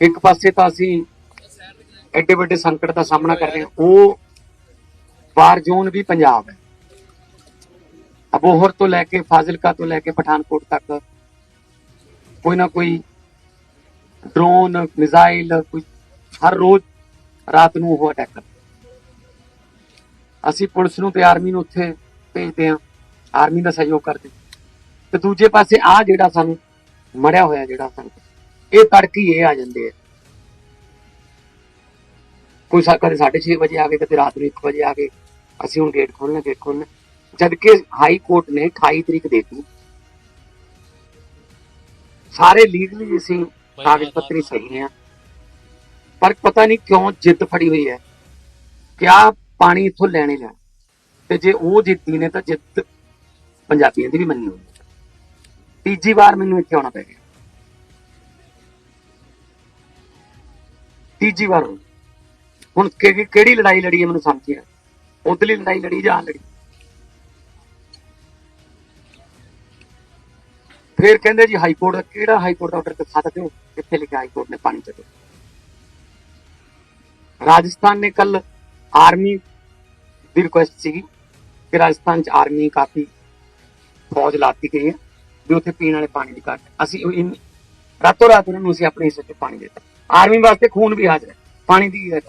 ਇੱਕ ਪਾਸੇ ਤਾਂ ਅਸੀਂ ਐਡੇ ਵੱਡੇ ਸੰਕਟ ਦਾ ਸਾਹਮਣਾ ਕਰ ਰਹੇ ਹਾਂ। ਉਹ ਵਾਰ ਜ਼ੋਨ ਵੀ ਪੰਜਾਬ ਹੈ। ਅਬੋਹਰ ਤੋਂ ਲੈ ਕੇ, ਫਾਜ਼ਿਲਕਾ ਤੋਂ ਲੈ ਕੇ ਪਠਾਨਕੋਟ ਤੱਕ ਕੋਈ ਨਾ ਕੋਈ ਡਰੋਨ ਮਿਜ਼ਾਈਲ ਕੋਈ ਹਰ ਰੋਜ਼ ਰਾਤ ਨੂੰ ਉਹ ਅਟੈਕ ਕਰਦੇ ਅਸੀਂ ਪੁਲਿਸ ਨੂੰ ਤੇ ਆਰਮੀ ਨੂੰ ਉੱਥੇ ਭੇਜਦੇ ਹਾਂ। ਆਰਮੀ ਦਾ ਸਹਿਯੋਗ ਕਰਦੇ ਤੇ ਦੂਜੇ ਪਾਸੇ ਆ ਜਿਹੜਾ ਸਾਨੂੰ ਮੜਿਆ ਹੋਇਆ ਜਿਹੜਾ ਸਾਨੂੰ ਇਹ ਤੜਕੀ ਇਹ ਆ ਜਾਂਦੇ ਆ। ਕੋਈ ਸਾ ਕਦੇ 6:30 ਵਜੇ ਆ ਗਏ ਕਦੇ ਰਾਤ ਨੂੰ 1 ਵਜੇ ਆ ਗਏ। ਅਸੀਂ ਹੁਣ ਗੇਟ ਖੋਲਣਾ ਗੇਟ ਖੋਲਣਾ ਜਦ ਕਿ ਹਾਈ ਕੋਰਟ ਨੇ 28 ਤਰੀਕ ਦੇ ਦਿੱਤੀ। ਸਾਰੇ ਲੀਗਲੀ ਅਸੀਂ ਕਾਗਜ਼ ਪੱਤਰੀ ਸਹੀ ਹੈ ਪਰ ਪਤਾ ਨਹੀਂ ਕਿਉਂ ਜਿੱਦ ਫੜੀ ਹੋਈ ਹੈ ਕਿ ਆ ਪਾਣੀ ਇੱਥੋਂ ਲੈਣੇ ਲੈਣਾ। ਤੇ ਜੇ ਉਹ ਜਿੱਤੀ ਨੇ ਤਾਂ ਜਿੱਤ ਪੰਜਾਬੀਆਂ ਦੀ ਵੀ ਮੰਨੀ ਹੋਈ ਤੀਜੀ ਵਾਰ ਮੈਨੂੰ ਇੱਥੇ ਆਉਣਾ ਪੈ ਗਿਆ। ਤੀਜੀ ਵਾਰ ਹੋਈ। ਹੁਣ ਕਿਹੜੀ ਲੜਾਈ ਲੜੀ ਹੈ ਮੈਨੂੰ ਸਮਝ ਨਹੀਂ ਉਧਰਲੀ ਲੜਾਈ ਲੜੀ ਜਾਂ ਲੜੀ? ਫਿਰ ਕਹਿੰਦੇ ਜੀ ਹਾਈ ਕੋਰਟ ਦਾ ਕਿਹੜਾ ਹਾਈ ਕੋਰਟ ਦਾ ਆਰਡਰ ਦਿਖਾ ਸਕਦੇ ਕਿੱਥੇ ਲਿਖਿਆ ਹਾਈ ਕੋਰਟ ਨੇ ਪਾਣੀ ਚੱਲੋ ਰਾਜਸਥਾਨ ਨੇ ਕੱਲ ਆਰਮੀ ਦੀ ਰਿਕੁਐਸਟ ਸੀਗੀ ਕਿ ਰਾਜਸਥਾਨ ਚ ਆਰਮੀ ਕਾਫੀ ਫੌਜ ਲਾਤੀ ਗਈ ਹੈ ਵੀ ਉੱਥੇ ਪੀਣ ਵਾਲੇ ਪਾਣੀ ਦੀ ਘਾਟ। ਅਸੀਂ ਰਾਤੋਂ ਰਾਤ ਉਹਨਾਂ ਨੂੰ ਅਸੀਂ ਆਪਣੇ ਹਿੱਸੇ ਚ ਪਾਣੀ ਦਿੱਤਾ। ਆਰਮੀ ਵਾਸਤੇ ਖੂਨ ਵੀ ਹਾਜ਼ਰ ਹੈ ਪਾਣੀ ਦੀ ਹੈ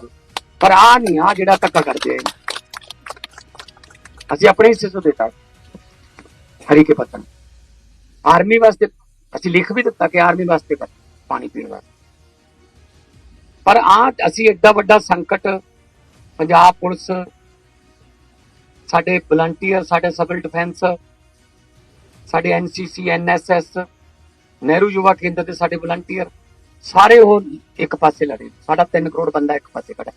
ਪਰ ਆ ਨਹੀਂ ਆ ਜਿਹੜਾ ਧੱਕਾ ਕਰਦੇ ਆ ਅਸੀਂ ਆਪਣੇ ਹਿੱਸੇ ਤੋਂ ਦਿੱਤਾ। ਹਰੀ ਕੇ ਪਤਨ। ਆਰਮੀ ਵਾਸਤੇ, ਅਸੀਂ ਲਿਖ ਵੀ ਦਿੱਤਾ ਕਿ ਆਰਮੀ ਵਾਸਤੇ ਪਾ- ਪਾਣੀ ਪੀਣ ਵਾਸਤੇ। ਪਰ ਆ ਅਸੀਂ ਐਡਾ ਵੱਡਾ ਸੰਕਟ, ਪੰਜਾਬ ਪੁਲਿਸ, ਸਾਡੇ ਵਲੰਟੀਅਰ ਸਾਡੇ ਸਿਵਲ ਡਿਫੈਂਸ ਸਾਡੇ ਐਨਸੀਸੀ ਐਨਐਸਐਸ ਨਹਿਰੂ ਯੁਵਾ ਕੇਂਦਰ ਦੇ ਸਾਡੇ ਵਲੰਟੀਅਰ ਸਾਰੇ ਉਹ ਇੱਕ ਪਾਸੇ ਲੜੇ। ਸਾਡਾ 3 ਕਰੋੜ ਬੰਦਾ ਇੱਕ ਪਾਸੇ ਖੜਾ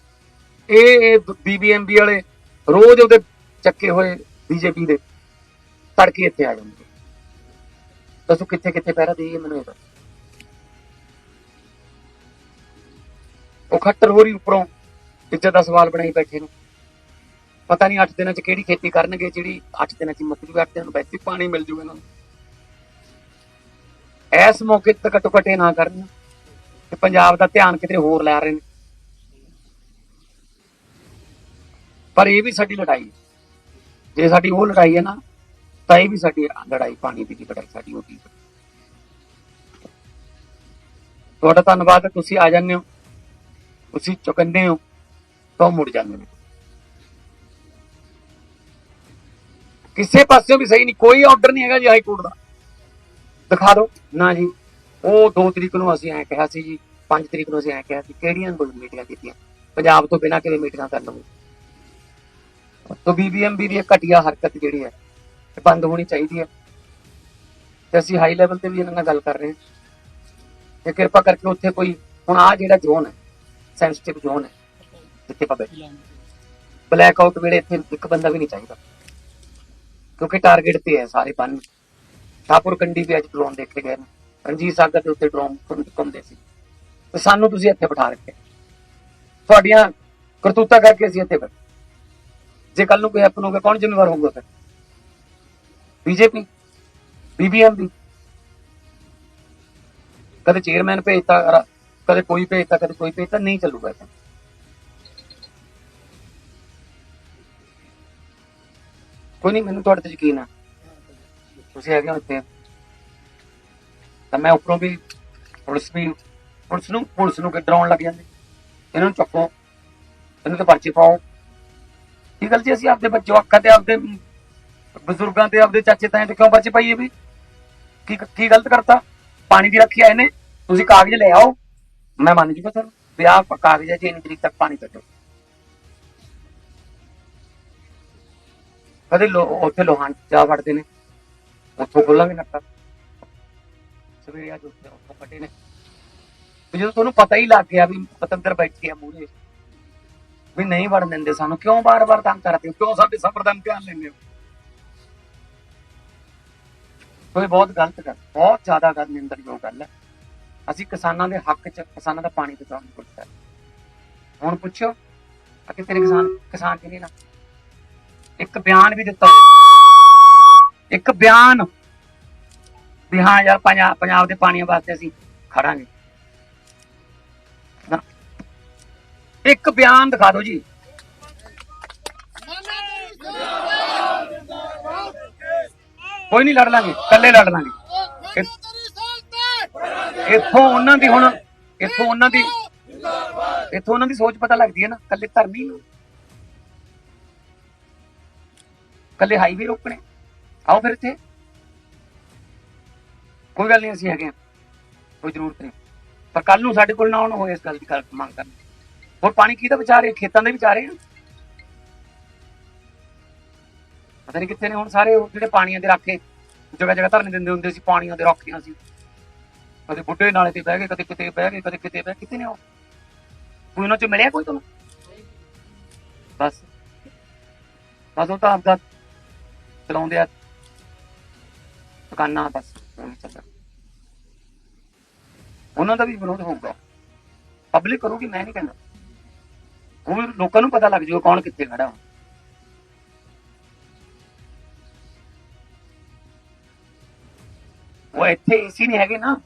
ਇਹ ਬੀਬੀਐਮਬੀ ਵਾਲੇ ਰੋਜ਼ ਉਹਦੇ ਚੱਕੇ ਹੋਏ ਬੀਜੇਪੀ ਦੇ ਤੜਕੇ ਇੱਥੇ ਆ ਜਾਂਦੇ। ਦੱਸੋ ਕਿੱਥੇ ਕਿੱਥੇ ਪਹਿਰਾ ਦੇਈਏ ਮੈਨੂੰ ਇਹ ਉਹ ਖੱਟਰ ਹੋਰੀ ਉੱਪਰੋਂ ਇੱਜ਼ਤ ਦਾ ਸਵਾਲ ਬਣਾਈ ਬੈਠੇ ਨੂੰ। ਪਤਾ ਨਹੀਂ 8 ਦਿਨਾਂ ਚ ਕਿਹੜੀ ਖੇਤੀ ਕਰਨਗੇ, ਜਿਹੜੀ 8 ਦਿਨਾਂ ਚ ਮੱਕੀ ਦੀ ਨੂੰ ਵੈਸੇ ਪਾਣੀ ਮਿਲ ਜੂਗਾ ਇਹਨਾਂ ਨੂੰ। ਇਸ ਮੌਕੇ ਤੇ ਘੱਟੋ ਘੱਟ ਇਹ ਨਾ ਕਰਨਾ। ਕਿ ਪੰਜਾਬ ਦਾ ਧਿਆਨ ਕਿਤੇ ਹੋਰ ਲੈ ਰਹੇ ਨੇ। ਪਰ ਇਹ ਵੀ ਸਾਡੀ ਲੜਾਈ ਹੈ। ਜੇ ਸਾਡੀ ਉਹ ਲੜਾਈ ਹੈ ਨਾ, ਤਾਂ ਇਹ ਵੀ ਸਾਡੀ ਲੜਾਈ ਪਾਣੀ ਦੀ ਲੜਾਈ ਸਾਡੀ ਹੋਗੀ ਤੁਹਾਡਾ ਧੰਨਵਾਦ ਤੁਸੀਂ ਆ ਜਾਂਦੇ ਹੋ। ਤੁਸੀਂ ਚੁਕੰਦੇ ਹੋ, ਤਾਂ ਉਹ ਮੁੜ ਜਾਂਦੇ ਨੇ। ਕਿਸੇ ਪਾਸਿਓਂ ਵੀ ਸਹੀ ਨਹੀਂ, ਕੋਈ ਆਰਡਰ ਨਹੀਂ ਹੈਗਾ ਜੀ ਹਾਈ ਕੋਰਟ ਦਾ। ਦਿਖਾ ਦਿਓ। ਨਾ ਜੀ। ਉਹ 2 ਤਰੀਕ ਨੂੰ ਅਸੀਂ ਐਂ ਕਿਹਾ ਸੀ ਜੀ 5 ਤਰੀਕ ਨੂੰ ਅਸੀਂ ਐਂ ਕਿਹਾ ਸੀ, ਕਿਹੜੀਆਂ ਕੋਈ ਮੀਟਿੰਗਾਂ ਕੀਤੀਆਂ? ਪੰਜਾਬ ਤੋਂ ਬਿਨਾਂ ਕਿਵੇਂ ਮੀਟਿੰਗਾਂ ਕਰ ਲਵਾਂਗੇ ਤੋਂ ਬੀਬੀਐਮਬੀ ਦੀ ਘਟੀਆ ਹਰਕਤ ਜਿਹੜੀ ਹੈ, ਇਹ ਬੰਦ ਹੋਣੀ ਚਾਹੀਦੀ ਹੈ। ਤੇ ਅਸੀਂ ਹਾਈ ਲੈਵਲ ਤੇ ਵੀ ਇਹਨਾਂ ਨਾਲ ਗੱਲ ਕਰ ਰਹੇ ਹਾਂ। ਕਿ ਕਿਰਪਾ ਕਰਕੇ ਉੱਥੇ ਕੋਈ, ਹੁਣ ਆ ਜਿਹੜਾ ਜ਼ੋਨ ਹੈ ਸੈਂਸਿਟਿਵ ਜ਼ੋਨ ਹੈ, ਜਿੱਥੇ ਪਾ ਬਲੈਕ ਆਊਟ ਵੇਲੇ ਇੱਥੇ ਇੱਕ ਬੰਦਾ ਵੀ ਨਹੀਂ ਚਾਹੀਦਾ। ਕਿਉਂਕਿ ਟਾਰਗੇਟ ਤੇ ਹੈ ਸਾਰੇ ਬੰਨ। ਠਾਕੁਰ ਕੰਡੀ ਵੀ ਅੱਜ ਡਰੋਨ ਦੇਖੇ ਗਏ ਨੇ। ਰਣਜੀਤ ਸਾਗਰ ਦੇ ਉੱਤੇ ਡਰੋਨ ਘੁੰਮਦੇ ਸੀ। ਤੇ ਸਾਨੂੰ ਤੁਸੀਂ ਇੱਥੇ ਬਿਠਾ ਰੱਖਿਆ। ਤੁਹਾਡੀਆਂ ਕਰਤੂਤਾਂ ਕਰਕੇ ਅਸੀਂ ਇੱਥੇ ਬੈਠੇ। ਜੇ ਕੱਲ ਨੂੰ ਕੋਈ ਹੈਪਨ ਹੋ ਗਿਆ ਕੌਣ ਜ਼ਿੰਮੇਵਾਰ ਹੋਊਗਾ ਫਿਰ? ਬੀਜੇਪੀ? ਬੀਬੀਐਮਬੀ ਕਦੇ ਚੇਅਰਮੈਨ ਭੇਜਤਾ ਕਦੇ ਕੋਈ ਭੇਜਤਾ, ਕਦੇ ਕੋਈ ਭੇਜਤਾ, ਨਹੀਂ ਚੱਲੂਗਾ ਇਹ ਕੋਈ ਨਹੀਂ, ਮੈਨੂੰ ਤੁਹਾਡੇ ਤੇ ਯਕੀਨ ਆ। ਤੁਸੀਂ ਹੈਗੇ ਹੋ ਇੱਥੇ। ਤਾਂ ਮੈਂ ਉੱਪਰੋਂ ਵੀ ਪੁਲਿਸ ਵੀ, ਪੁਲਿਸ ਨੂੰ ਪੁਲਿਸ ਨੂੰ ਡਰਾਉਣ ਲੱਗ ਜਾਂਦੇ। ਇਹਨਾਂ ਨੂੰ ਚੱਕੋ, ਇਹਨਾਂ ਤੇ ਪਰਚੇ ਪਾਓ। ਕੀ ਗੱਲ ਜੀ ਅਸੀਂ ਆਪਦੇ ਬੱਚੇ, ਅੱਖਾਂ ਤੇ ਆਪਦੇ ਬਜ਼ੁਰਗਾਂ ਤੇ, ਆਪਦੇ ਚਾਚੇ ਤਾਏ ਤੇ ਕਿਉਂ ਪਰਚੇ ਪਾਈਏ ਵੀ? ਕੀ ਕੀ ਗਲਤ ਕਰਤਾ? ਪਾਣੀ ਦੀ ਰੱਖਿਆ ਇਹਨੇ, ਤੁਸੀਂ ਕਾਗਜ਼ ਲੈ ਆਓ। ਮੈਂ ਮੰਨ ਜੂਗਾ ਸਰ, ਵੀ ਆਹ ਕਾਗਜ਼ ਹੈ ਇੰਨੀ ਤਰੀਕ ਤੱਕ ਪਾਣੀ ਕੱਢੋ। ਕਦੇ ਲੋ, ਉੱਥੇ ਲੋਹਾਨ ਜਾ ਫੜਦੇ ਨੇ, ਉੱਥੋਂ ਖੋਲਾਂਗੇ ਨੱਕਾ। ਸਵੇਰੇ ਅੱਜ ਉੱਥੇ ਉੱਥੋਂ ਕੱਢੇ ਨੇ ਤੇ ਜਦੋਂ ਤੁਹਾਨੂੰ ਪਤਾ ਹੀ ਲੱਗ ਗਿਆ ਵੀ ਪਤੰਦਰ ਬੈਠੀ ਆ ਮੂਹਰੇ, ਵੀ ਨਹੀਂ ਵੜਨ ਦਿੰਦੇ ਸਾਨੂੰ, ਕਿਉਂ ਬਾਰ-ਬਾਰ ਤੰਗ ਕਰਦੇ ਹੋ? ਕਿਉਂ ਸਾਡੇ ਸਬਰ ਦਾ ਇਮਤਿਹਾਨ ਲੈਂਦੇ ਹੋ ਕੋਈ ਬਹੁਤ ਗਲਤ ਗੱਲ, ਬਹੁਤ ਜ਼ਿਆਦਾ ਗੱਲ ਨਿੰਦਰਯੋਗ ਗੱਲ ਹੈ। ਅਸੀਂ ਕਿਸਾਨਾਂ ਦੇ ਹੱਕ 'ਚ, ਕਿਸਾਨਾਂ ਦਾ ਪਾਣੀ ਬਚਾਉਣ ਦੀ ਕੋਸ਼ਿਸ਼ ਕਰ ਹੁਣ ਪੁੱਛੋ ਆ ਕਿ ਤੇਰੇ ਕਿਸਾਨ ਕਿਸਾਨ ਕਿਹਨੇ ਨਾ ਇੱਕ ਬਿਆਨ ਵੀ ਦਿੱਤਾ ਇੱਕ ਬਿਆਨ ਵੀ ਹਾਂ ਯਾਰ ਪੰਜਾਬ ਪੰਜਾਬ ਦੇ ਪਾਣੀਆਂ ਵਾਸਤੇ ਅਸੀਂ ਖੜਾਂਗੇ। ਇੱਕ ਬਿਆਨ ਦਿਖਾ ਦਿਓ ਜੀ। ਕੋਈ ਨਹੀਂ ਲੜ ਲਾਂਗੇ, ਇਕੱਲੇ ਲੜ ਲਾਂਗੇ। ਇੱਥੋਂ ਉਹਨਾਂ ਦੀ ਹੁਣ ਇੱਥੋਂ ਉਹਨਾਂ ਦੀ ਇੱਥੋਂ ਉਹਨਾਂ ਦੀ ਸੋਚ ਪਤਾ ਲੱਗਦੀ ਹੈ ਨਾ, ਇਕੱਲੇ ਧਰਮੀ ਨੂੰ। ਇਕੱਲੇ ਹਾਈਵੇ ਰੋਕਣੇ। ਆਓ ਫਿਰ ਇੱਥੇ। ਕੋਈ ਗੱਲ ਨਹੀਂ, ਅਸੀਂ ਹੈਗੇ ਹਾਂ। ਕੋਈ ਜ਼ਰੂਰਤ ਨਹੀਂ। ਪਰ ਕੱਲ ਨੂੰ ਸਾਡੇ ਕੋਲ ਨਾ ਆਉਣ ਹੋਏ ਇਸ ਗੱਲ ਦੀ ਗੱਲ ਮੰਗ ਕਰਨ ਹੋਰ ਪਾਣੀ ਕਿਹਦਾ ਵਿਚਾਰੇ ਖੇਤਾਂ ਦੇ ਵਿਚਾਰੇ ਆ? ਪਤਾ ਨਹੀਂ ਕਿੱਥੇ ਨੇ ਹੁਣ ਸਾਰੇ, ਉਹ ਜਿਹੜੇ ਪਾਣੀਆਂ ਦੇ ਰਾਖੇ ਜਗ੍ਹਾ ਜਗ੍ਹਾ ਧਰਨੇ ਦਿੰਦੇ ਹੁੰਦੇ ਸੀ, ਪਾਣੀਆਂ ਦੇ ਰਾਖੀਆਂ ਸੀ। ਕਦੇ ਬੁੱਢੇ ਨਾਲੇ ਤੇ ਬਹਿ ਗਏ, ਕਦੇ ਕਿਤੇ ਬਹਿ ਗਏ, ਕਦੇ ਕਿਤੇ ਬਹਿ ਕਿਤੇ ਨੇ ਉਹ? ਕੋਈ ਉਹਨਾਂ ਚ ਮਿਲਿਆ ਕੋਈ ਤੁਹਾਨੂੰ? ਬਸ। ਬਸ ਉਹ ਤਾਂ ਆਪਦਾ ਚਲਾਉਂਦੇ ਆ ਦੁਕਾਨਾਂ, ਬਸ। ਉਹਨਾਂ ਦਾ ਵੀ ਵਿਰੋਧ ਹੋਊਗਾ। ਪਬਲਿਕ ਕਰੂਗੀ ਮੈਂ ਨਹੀਂ ਕਹਿੰਦਾ। ਉਹ ਲੋਕਾਂ ਨੂੰ ਪਤਾ ਲੱਗ ਜਾਊਗਾ ਕੌਣ ਕਿੱਥੇ ਖੜਾ। ਵਾ। ਉਹ ਇੱਥੇ ਏਸੀ ਨਹੀਂ ਹੈਗੇ ਨਾ।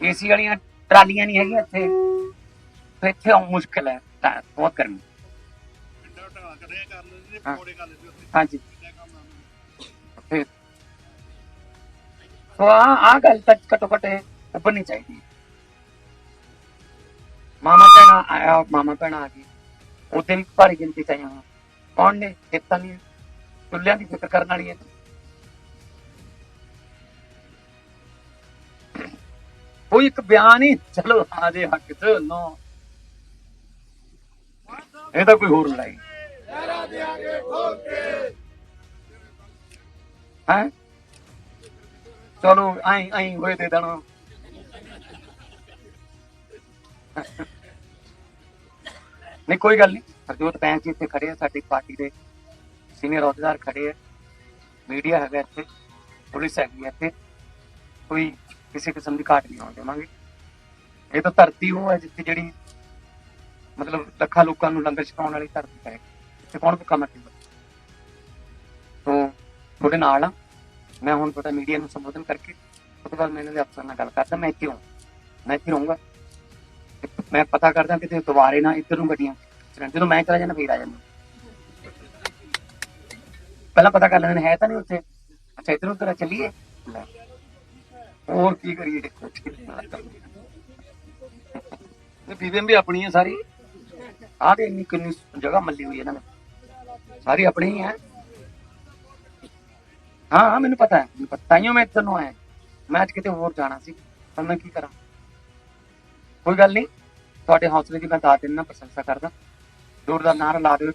ਏਸੀ ਵਾਲੀਆਂ ਟਰਾਲੀਆਂ ਨਹੀਂ ਹੈਗੀਆਂ ਇੱਥੇ। ਤੇ ਇੱਥੇ ਆਉਂ ਮੁਸ਼ਕਲ ਹੈ ਤਾਂ ਬਹੁਤ ਗਰਮੀ। ਪਿੰਡਾਂ ਢਾਹ ਕਰਿਆ ਕਰ ਲੈਂਦੇ ਨੇ ਹਾਂ। ਪਕੌੜੇ ਕਰ ਲੈਂਦੇ ਉੱਥੇ। ਹਾਂਜੀ। ਸੋ ਆ ਆ ਗੱਲ ਤੱਕ ਘਟੋ ਘਟ ਉੱਪਰਨੀ ਚਾਹੀਦੀ ਹੈ। ਮਾਮਾ ਭੈਣਾ ਆਇਆ ਮਾਮਾ ਭੈਣਾ ਆ ਗਈ। ਉਹਦੇ ਵੀ ਭਾਰੀ ਗਿਣਤੀ ਚ। ਕੌਣ ਨੇ? ਖੇਤਾਂ ਦੀਆਂ। ਚੁੱਲ੍ਹਿਆਂ ਦੀ ਫਿਕਰ ਕਰਨ ਵਾਲੀ ਹੈ ਕੋਈ ਇੱਕ ਬਿਆਨ ਹੀ ਚਲੋ ਆ ਦੇ ਹੱਕ ਚ। ਨੋ। ਇਹ ਤਾਂ ਕੋਈ ਹੋਰ ਲੜਾਈ। ਹੈ? ਚਲੋ ਆਈ ਆਈ ਹੋਏ ਦੇ ਦੇਣਾ ਨਹੀਂ, ਕੋਈ ਗੱਲ ਨਹੀਂ। ਹਰਜੋਤ ਬੈਂਕ ਜੀ ਇੱਥੇ ਖੜੇ ਆ, ਸਾਡੀ ਪਾਰਟੀ ਦੇ ਸੀਨੀਅਰ ਅਹੁਦੇਦਾਰ ਖੜੇ ਆ। ਮੀਡੀਆ ਹੈਗਾ ਇੱਥੇ, ਪੁਲਿਸ ਹੈਗੀ ਇੱਥੇ। ਕੋਈ ਕਿਸੇ ਕਿਸਮ ਦੀ ਘਾਟ ਨਹੀਂ ਆਉਣ ਦੇਵਾਂਗੇ। ਇਹ ਤਾਂ ਧਰਤੀ ਉਹ ਹੈ ਜਿੱਥੇ ਜਿਹੜੀ ਮਤਲਬ ਲੱਖਾਂ ਲੋਕਾਂ ਨੂੰ ਲੰਗਰ ਛਕਾਉਣ ਵਾਲੀ ਧਰਤੀ ਹੈ। ਤੇ ਕੌਣ ਭੁੱਖਾ ਮਰੇਗਾ ਤੋ, ਤੁਹਾਡੇ ਨਾਲ ਆ। ਮੈਂ ਹੁਣ ਤੁਹਾਡਾ ਮੀਡੀਆ ਨੂੰ ਸੰਬੋਧਨ ਕਰਕੇ ਉਸ ਤੋਂ ਬਾਅਦ ਮੈਂ ਇਹਨਾਂ ਦੇ ਅਫਸਰ ਨਾਲ ਗੱਲ ਕਰਦਾ ਮੈਂ ਇੱਥੇ ਹਾਂ ਮੈਂ ਇੱਥੇ ਰਹੂੰਗਾ ਮੈਂ ਪਤਾ ਕਰਦਾ ਕਿ ਤੇ ਦੁਬਾਰੇ ਨਾ ਇੱਧਰ ਨੂੰ ਗੱਡੀਆਂ ਚੱਲਣ। ਜਦੋਂ ਮੈਂ ਚਲਾ ਜਾਂਦਾ ਫੇਰ ਆ ਜਾਂਦਾ ਪਹਿਲਾਂ ਪਤਾ ਕਰ ਲੈਣਾ ਹੈ ਤਾਂ ਨਹੀਂ ਉੱਥੇ ਅੱਛਾ ਇੱਧਰ ਉੱਧਰ ਚੱਲੀਏ ਹੋਰ ਕੀ ਕਰੀਏ ਇਹ ਬੀਬੀਐਮ ਵੀ ਆਪਣੀ ਹੈ ਸਾਰੀ ਆਹ ਤੇ ਇੰਨੀ ਕਿੰਨੀ ਜਗ੍ਹਾ ਮੱਲੀ ਹੋਈ ਇਹਨਾਂ ਨੇ ਸਾਰੀ ਆਪਣੀ ਹੀ ਹੈ ਹਾਂ ਹਾਂ, ਮੈਨੂੰ ਪਤਾ ਹੈ, ਮੈਨੂੰ ਪਤਾ ਤਾਈਓ ਮੈਂ ਇੱਧਰ ਨੂੰ ਆਇਆ। ਮੈਂ ਅੱਜ ਕਿਤੇ ਹੋਰ ਜਾਣਾ ਸੀ ਪਰ ਮੈਂ ਕੀ ਕਰਾਂ? ਕੋਈ ਗੱਲ ਨਹੀਂ, ਤੁਹਾਡੇ ਹੌਸਲੇ ਦੀ ਮੈਂ ਦਾਤ ਦਿੰਦਾ ਪ੍ਰਸ਼ੰਸਾ ਕਰਦਾ। ਜ਼ੋਰਦਾਰ ਨਾਰਾ ਲਾ ਦਿਓ